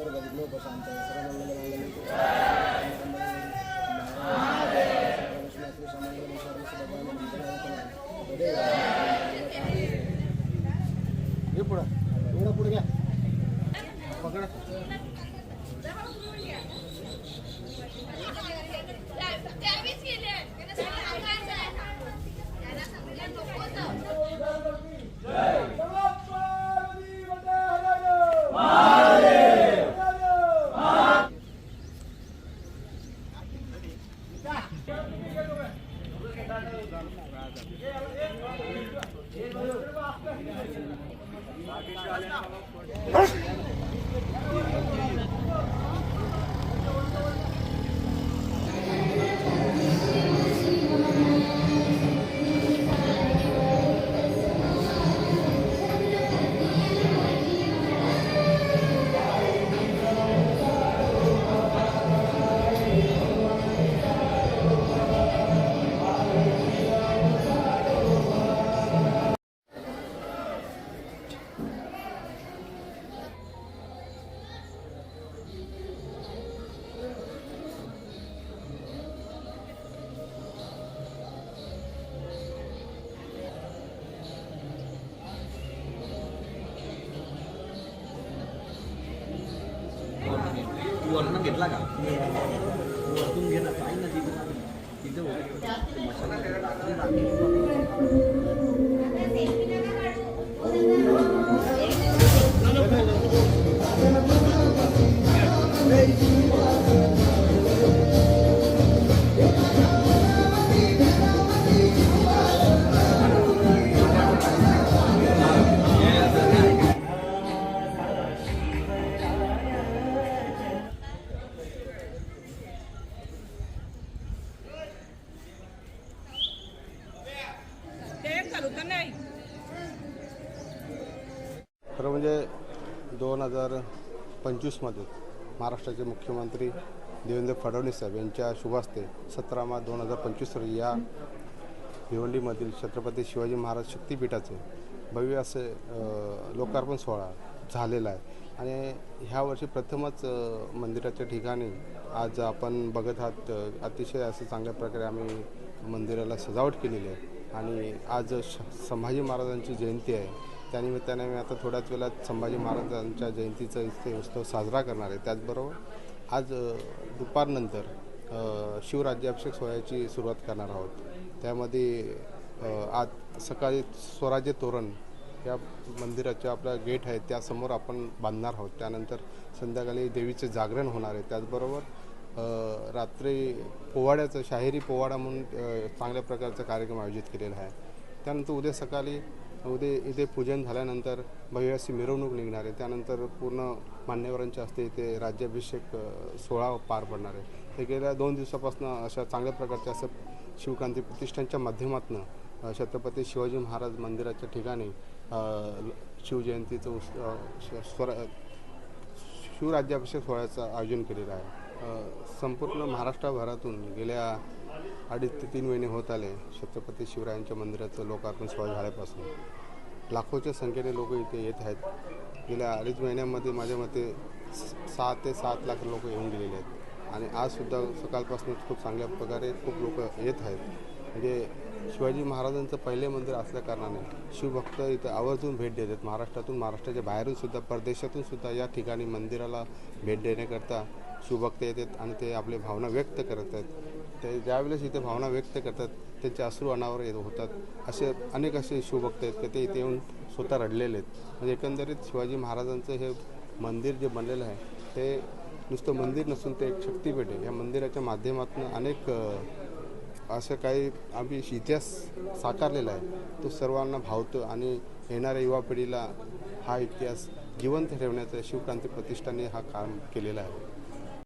सर्व विघ्नोपशांत सर्व हे पुढं एवढं पुढे. घ्या पकडा Ha! गेले घेतला का? वरतून घे ना काही ना तिथे. खरं म्हणजे दोन हजार पंचवीसमध्ये महाराष्ट्राचे मुख्यमंत्री देवेंद्र फडणवीस साहेब यांच्या शुभास्ते सतरा मार्च दोन हजार पंचवीस रोजी या भिवंडीमधील छत्रपती शिवाजी महाराज शक्तिपीठाचे भव्य असे लोकार्पण सोहळा झालेला आहे. आणि ह्या वर्षी प्रथमच मंदिराच्या ठिकाणी आज आपण बघत आहात अतिशय असं चांगल्या प्रकारे आम्ही मंदिराला सजावट केलेली आहे. आणि आज श संभाजी महाराजांची जयंती आहे. त्यानिमित्ताने मी आता थोड्याच वेळात संभाजी महाराजांच्या जयंतीचा इथे उत्सव साजरा करणार आहे. त्याचबरोबर आज दुपारनंतर शिवराज्याभिषेक सोहळ्याची सुरुवात करणार आहोत. त्यामध्ये आज सकाळी स्वराज्य तोरण या मंदिराच्या आपल्या गेट आहे त्यासमोर आपण बांधणार आहोत. त्यानंतर संध्याकाळी देवीचे जागरण होणार आहे. त्याचबरोबर रात्री पोवाड्याचं शाहिरी पोवाडा म्हणून चांगल्या प्रकारचा कार्यक्रम आयोजित केलेला आहे. त्यानंतर उद्या सकाळी उद्या इथे पूजन झाल्यानंतर भव्य मिरवणूक निघणार आहे. त्यानंतर पूर्ण मान्यवरांच्या हस्ते इथे राज्याभिषेक सोहळा पार पडणार आहे. ते गेल्या दोन दिवसापासून अशा चांगल्या प्रकारच्या असं शिवक्रांती प्रतिष्ठानच्या माध्यमातून छत्रपती शिवाजी महाराज मंदिराच्या ठिकाणी शिवजयंतीचं उस स्वर शिवराज्याभिषेक सोहळ्याचं आयोजन केलेलं आहे. संपूर्ण महाराष्ट्रभरातून गेल्या अडीच ते तीन महिने होत आले छत्रपती शिवरायांच्या मंदिराचं लोकार्पण सोहळा झाल्यापासून. लाखोच्या संख्येने लोक इथे येत आहेत. गेल्या अडीच महिन्यामध्ये माझ्या मते स- सहा ते सात लाख लोक येऊन गेलेले आहेत. आणि आजसुद्धा सकाळपासून खूप चांगल्या प्रकारे खूप लोक येत आहेत. म्हणजे शिवाजी महाराजांचं पहिले मंदिर असल्या कारणाने शिवभक्त इथं आवर्जून भेट देतात महाराष्ट्रातून महाराष्ट्राच्या बाहेरून सुद्धा परदेशातून सुद्धा या ठिकाणी मंदिराला भेट देण्याकरता सुभक्त येतात आणि ते आपले भावना व्यक्त करत आहेत. ते ज्यावेळेस इथे भावना व्यक्त करतात त्यांचे अश्रू अनावर येत होतात. असे अनेक असे शिवभक्त आहेत की ते इथे येऊन स्वतः रडलेले आहेत. म्हणजे एकंदरीत शिवाजी महाराजांचं हे मंदिर जे बनलेलं आहे ते नुसतं मंदिर नसून ते एक शक्तीपीठ आहे. या मंदिराच्या माध्यमातून अनेक असं काही आम्ही इतिहास साकारलेला आहे. तो सर्वांना भावतो आणि येणाऱ्या युवा पिढीला हा इतिहास जिवंत ठेवण्याचं शिवक्रांती प्रतिष्ठाने हा काम केलेला आहे.